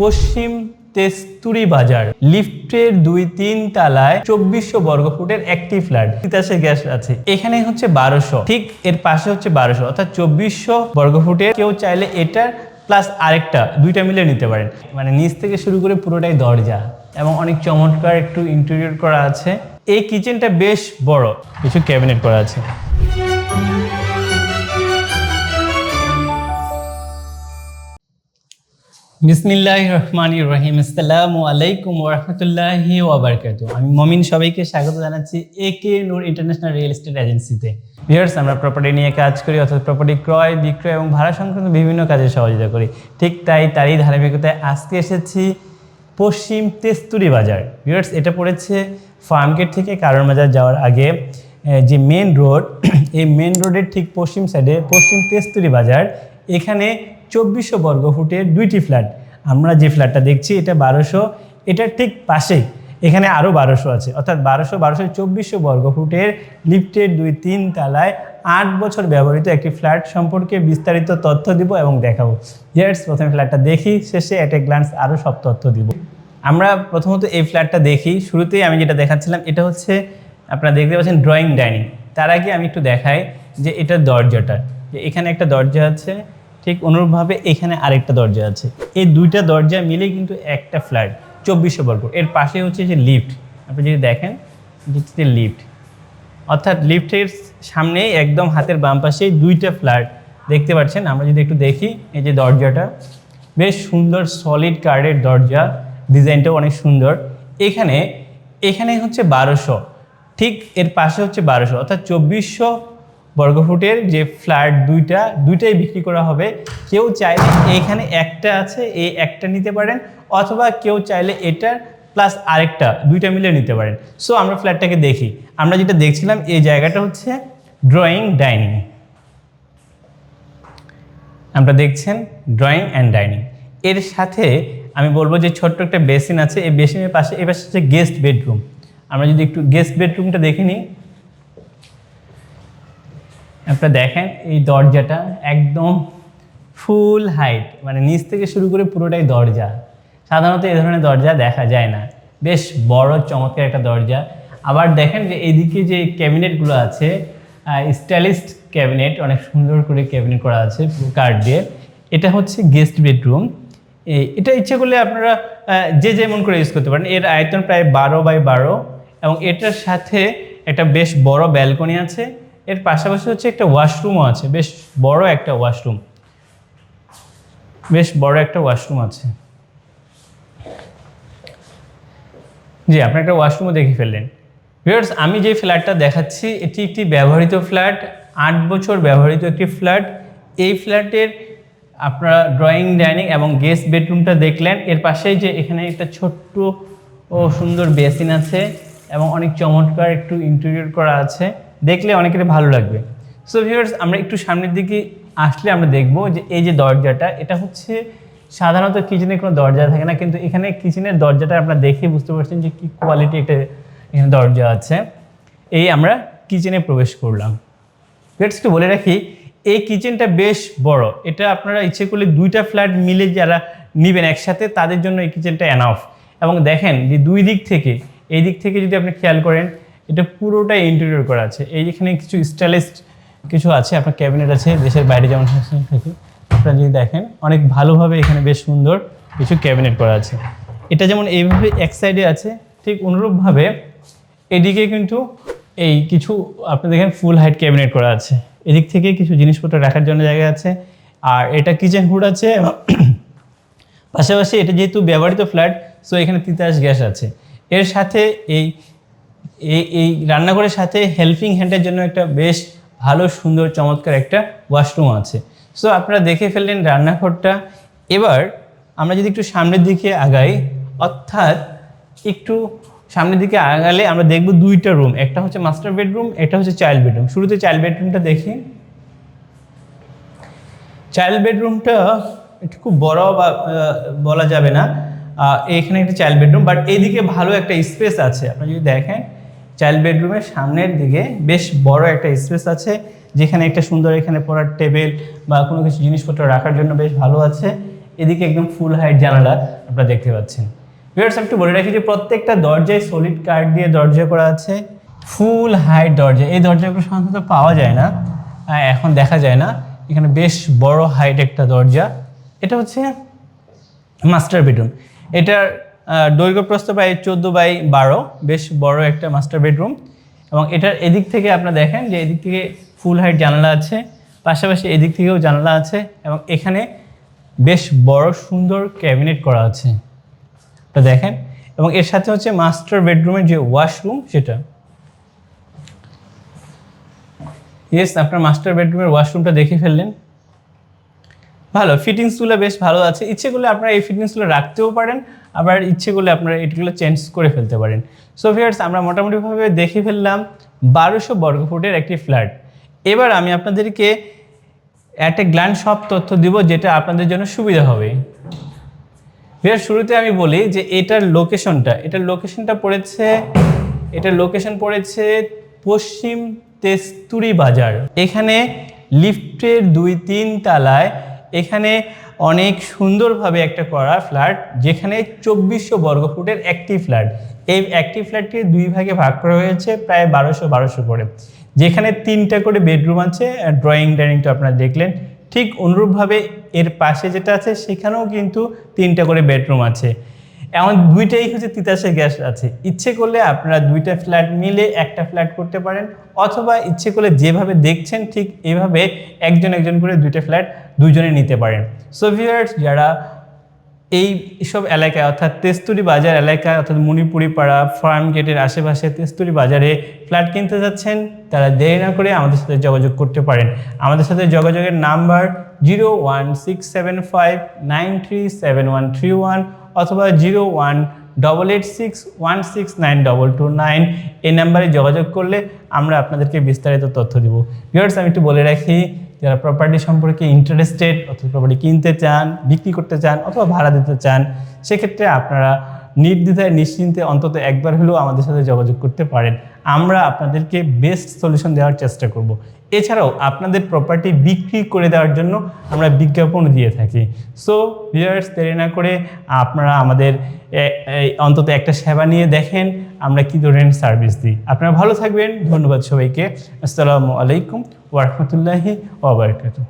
পশ্চিম তেস্তুরি বাজার। লিফটের দুই তিন তালায় চব্বিশশো বর্গ ফুটের একটি ফ্ল্যাট। তিতাসে গ্যাস আছে। এখানে হচ্ছে বারোশো। ঠিক এর পাশে হচ্ছে বারোশো। অর্থাৎ চব্বিশশো বর্গ ফুটের কেউ চাইলে এটা প্লাস আরেকটা, দুইটা মিলে নিতে পারেন। মানে নিচ থেকে শুরু করে পুরোটাই দরজা এবং অনেক চমৎকার একটু ইন্টেরিয়র করা আছে। এই কিচেনটা বেশ বড়। কিছু ক্যাবিনেট করা আছে। বিসমিল্লাহ রহমান রহিম। আসসালামু আলাইকুম ওরহমতুল্লাহি ওবরকাত আমি মমিন সবাইকে স্বাগত জানাচ্ছি A K Noor international real estate এজেন্সিতে। ভিউয়ার্স, আমরা প্রপার্টি নিয়ে কাজ করি, অর্থাৎ প্রপার্টি ক্রয়, বিক্রয় এবং ভাড়া সংক্রান্ত বিভিন্ন কাজে সহযোগিতা করি। ঠিক তাই তারই ধারাবাহিকতায় আজকে এসেছি পশ্চিম তেস্তুরি বাজার। ভিউয়ার্স, এটা পড়েছে ফার্মগেট থেকে কারণ বাজার যাওয়ার আগে যে মেন রোড এই মেন রোডের ঠিক পশ্চিম সাইডে পশ্চিম তেস্তুরি বাজার। এখানে চব্বিশশো বর্গ ফুটের দুইটি ফ্ল্যাট। আমরা যে ফ্ল্যাটটা দেখছি, এটা বারোশো, এটার ঠিক পাশেই, এখানে আরও বারোশো আছে। অর্থাৎ বারোশো বারোশো, চব্বিশশো বর্গ ফুটের লিফটের দুই তিন তলায় আট বছর ব্যবহৃত একটি ফ্ল্যাট সম্পর্কে বিস্তারিত তথ্য দিব এবং দেখাবো। ইয়ার্স প্রথমে ফ্ল্যাটটা দেখি, শেষে অ্যাট এ গ্লান্স আরও সব তথ্য দিব। আমরা প্রথমত এই ফ্ল্যাটটা দেখি। শুরুতেই আমি যেটা দেখাচ্ছিলাম, এটা হচ্ছে, আপনারা দেখতে পাচ্ছেন ড্রয়িং ডাইনিং তার আগে আমি একটু দেখাই যে এটা দরজাটা। যে এখানে একটা দরজা আছে ঠিক অনুরূপভাবে এখানে আরেকটা দরজা আছে। এই দুইটা দরজা মিলে কিন্তু একটা ফ্ল্যাট, চব্বিশশো বর্গ। এর পাশে হচ্ছে যে লিফট। আপনি যদি দেখেন যে লিফট। অর্থাৎ লিফটের সামনেই একদম হাতের বাম পাশেই দুইটা ফ্ল্যাট দেখতে পাচ্ছেন। আমরা যদি একটু দেখি, এই যে দরজাটা, বেশ সুন্দর সলিড কার্ডের দরজা। ডিজাইনটাও অনেক সুন্দর। এখানে এখানে হচ্ছে বারোশো। ঠিক এর পাশে হচ্ছে বারোশো। অর্থাৎ চব্বিশশো বর্গফুটের যে ফ্ল্যাট দুইটা, দুইটাই বিক্রি করা হবে। কেউ চাইলে এখানে একটা আছে এই একটা নিতে পারেন, অথবা কেউ চাইলে এটা প্লাস আরেকটা, দুইটা মিলে নিতে পারেন। সো আমরা ফ্ল্যাটটাকে দেখি। আমরা যেটা দেখছিলাম, এই জায়গাটা হচ্ছে ড্রয়িং ডাইনিং আমরা দেখছেন ড্রয়িং অ্যান্ড ডাইনিং এর সাথে আমি বলব যে ছোট্ট একটা বেসিন আছে। এই বেসিনের পাশে এবার হচ্ছে গেস্ট বেডরুম আমরা যদি একটু গেস্ট বেডরুমটা দেখে নিই। আপনারা দেখেন এই দরজাটা একদম ফুল হাইট মানে নিচ থেকে শুরু করে পুরোটাই দরজা। সাধারণত এই ধরনের দরজা দেখা যায় না। বেশ বড়, চমৎকার একটা দরজা। আবার দেখেন যে এইদিকে যে ক্যাবিনেটগুলো আছে স্টাইলিস্ট ক্যাবিনেট, অনেক সুন্দর করে ক্যাবিনেট করা আছে কার্ড দিয়ে। এটা হচ্ছে গেস্ট বেডরুম। এটা ইচ্ছে করলে আপনারা যে যেমন করে ইউজ করতে পারেন। এর আয়তন প্রায় বারো বাই বারো এবং এটার সাথে একটা বেশ বড় ব্যালকনি আছে। এর পাশাপাশি হচ্ছে একটা ওয়াশরুমও আছে, বেশ বড় একটা ওয়াশরুম বেশ বড় একটা ওয়াশরুম আছে। জি, আপনি একটা ওয়াশরুমও দেখে ফেললেন। ভিউয়ার্স আমি যে ফ্ল্যাটটা দেখাচ্ছি, এটি একটি ব্যবহৃত ফ্ল্যাট আট বছর ব্যবহৃত একটি ফ্ল্যাট এই ফ্ল্যাটের আপনারা ড্রয়িং ডাইনিং এবং গেস্ট বেডরুমটা দেখলেন। এর পাশেই যে এখানে একটা ছোট্ট ও সুন্দর বেসিন আছে এবং অনেক চমৎকার একটু ইন্টেরিয়র করা আছে। দেখলে অনেকের ভালো লাগবে। সো ভিউয়ার্স আমরা একটু সামনের দিকে আসলে আমরা দেখব যে এই যে দরজাটা, এটা হচ্ছে সাধারণত কিচেনে কোনো দরজা থাকে না, কিন্তু এখানে কিচেনের দরজাটা আপনারা দেখে বুঝতে পারছেন যে কী কোয়ালিটি একটা এখানে দরজা আছে। এই আমরা কিচেনে প্রবেশ করলাম। ফ্রেন্ডস একটু বলে রাখি, এই কিচেনটা বেশ বড়। এটা আপনারা ইচ্ছে করলে দুইটা ফ্ল্যাট মিলে যারা নেবেন একসাথে, তাদের জন্য এই কিচেনটা অ্যানাফ এবং দেখেন যে দুই দিক থেকে, এই দিক থেকে যদি আপনি খেয়াল করেন এটা পুরোটাই ইন্টেরিয়র করা আছে। এই যেখানে কিছু স্টাইলিস্ট কিছু আছে, আপনার ক্যাবিনেট আছে, দেশের বাইরে যেমন থাকে। আপনারা যদি দেখেন, অনেক ভালোভাবে এখানে বেশ সুন্দর কিছু ক্যাবিনেট করা আছে। এটা যেমন এইভাবে এক সাইডে আছে, ঠিক অনুরূপভাবে এদিকে কিন্তু এই কিছু, আপনি দেখেন ফুল হাইট ক্যাবিনেট করা আছে। এদিক থেকে কিছু জিনিসপত্র রাখার জন্য জায়গা আছে। আর এটা কিচেন হুড আছে। পাশাপাশি এটা যেহেতু ব্যবহৃত ফ্ল্যাট সো এখানে তিতাস গ্যাস আছে। এর সাথে এই এই এই রান্নাঘরের সাথে হেল্পিং হ্যান্ডের জন্য একটা বেশ ভালো, সুন্দর, চমৎকার একটা ওয়াশরুম আছে। সো আপনারা দেখে ফেললেন রান্নাঘরটা। এবার আমরা যদি একটু সামনের দিকে আগাই, অর্থাৎ একটু সামনের দিকে আগালে আমরা দেখব দুইটা রুম একটা হচ্ছে মাস্টার বেডরুম একটা হচ্ছে চাইল্ড বেডরুম শুরুতে চাইল্ড বেডরুমটা দেখি। চাইল্ড বেডরুমটা একটু খুব বড় বা বলা যাবে না। এখানে একটা চাইল্ড বেডরুম বাট এইদিকে ভালো একটা স্পেস আছে। আপনি যদি দেখেন চাইল্ড বেডরুমের সামনের দিকে বেশ বড় একটা স্পেস আছে, যেখানে একটা সুন্দর এখানে পড়ার টেবিল বা কোনো কিছু জিনিসপত্র রাখার জন্য বেশ ভালো আছে। এদিকে একদম ফুল হাইট জানালা আপনারা দেখতে পাচ্ছেন। ভিউয়ার্স একটু বলে রাখি যে প্রত্যেকটা দরজায় সলিড কার্ড দিয়ে দরজা করা আছে। ফুল হাইট দরজা। এই দরজাগুলো সাধারণত পাওয়া যায় না এখন দেখা যায় না। এখানে বেশ বড় হাইট একটা দরজা। এটা হচ্ছে মাস্টার বেডরুম এটার দৈর্ঘ্য প্রস্থ প্রায় চোদ্দ বাই বারো, বেশ বড় একটা মাস্টার বেডরুম এবং এটার এদিক থেকে আপনারা দেখেন যে এদিক থেকে ফুল হাইট জানালা আছে, পাশাপাশি এদিক থেকেও জানালা আছে এবং এখানে বেশ বড় সুন্দর ক্যাবিনেট করা আছে। এটা দেখেন, এবং এর সাথে হচ্ছে মাস্টার বেডরুমের যে ওয়াশরুম সেটা। ইয়েস আপনার মাস্টার বেডরুমের ওয়াশরুমটা দেখে ফেললেন। ভালো ফিটিংসগুলো বেশ ভালো আছে। ইচ্ছে করলে আপনারা এই ফিটিংসগুলো রাখতেও পারেন। আবার ইচ্ছে করলে আপনারা এটিগুলো চেঞ্জ করে ফেলতে পারেন। সো ভিয়ার্স আমরা মোটামুটিভাবে দেখে ফেললাম বারোশো বর্গফুটের একটি ফ্ল্যাট এবার আমি আপনাদেরকে অ্যাট এ গ্ল্যান্ড সব তথ্য দিব যেটা আপনাদের জন্য সুবিধা হবে। ভিয়ার শুরুতে আমি বলি যে এটার লোকেশনটা এটার লোকেশনটা পড়েছে, এটার লোকেশন পড়েছে পশ্চিম তেস্তুরি বাজার। এখানে লিফটের দুই তিন তালায়, এখানে অনেক সুন্দরভাবে একটা করা ফ্ল্যাট যেখানে চব্বিশশো বর্গফুটের একটি ফ্ল্যাট এই একটি ফ্ল্যাটকে দুই ভাগে ভাগ করা হয়েছে, প্রায় বারোশো বারোশো করে। যেখানে তিনটা করে বেডরুম আছে ড্রয়িং ডাইনিংটা আপনারা দেখলেন। ঠিক অনুরূপভাবে এর পাশে যেটা আছে, সেখানেও কিন্তু তিনটা করে বেডরুম আছে। এমন দুইটাই হচ্ছে তিতাসের গ্যাস আছে। ইচ্ছে করলে আপনারা দুইটা ফ্ল্যাট মিলে একটা ফ্ল্যাট করতে পারেন, অথবা ইচ্ছে করলে যেভাবে দেখছেন ঠিক এভাবে একজন একজন করে দুইটা ফ্ল্যাট দুইজনে নিতে পারেন। সো ভিউয়ার্স যারা এই সব এলাকায়, অর্থাৎ তেস্তুরি বাজার এলাকায়, অর্থাৎ মণিপুরি পাড়া ফার্ম গেটের আশেপাশে তেস্তুরি বাজারে ফ্ল্যাট কিনতে যাচ্ছেন, তারা দেরি না করে আমাদের সাথে যোগাযোগ করতে পারেন। আমাদের সাথে যোগাযোগের number zero one six seven five nine three seven one three one অথবা zero one double eight six one six nine double two nine এই নাম্বারে যোগাযোগ করলে আমরা আপনাদেরকে বিস্তারিত তথ্য দিব। ভিউয়ার্স আমি একটু বলে রাখি, যারা প্রপার্টি সম্পর্কে ইন্টারেস্টেড অথবা প্রপার্টি কিনতে চান, বিক্রি করতে চান অথবা ভাড়া দিতে চান, সেক্ষেত্রে আপনারা নির্দ্বিধায় নিশ্চিন্তে অন্তত একবার হলেও আমাদের সাথে যোগাযোগ করতে পারেন। আমরা আপনাদেরকে বেস্ট সলিউশন দেওয়ার চেষ্টা করব। এছাড়াও আপনাদের প্রপার্টি বিক্রি করে দেওয়ার জন্য আমরা বিজ্ঞাপন দিয়ে থাকি। সো ভিউয়ার্স দেরি না করে আপনারা আমাদের অন্তত একটা সেবা নিয়ে দেখেন, আমরা কী ধরনের সার্ভিস দিই। আপনারা ভালো থাকবেন, ধন্যবাদ সবাইকে। আসসালামু আলাইকুম ওরহমতুল্লাহি ওবরাকাতুহ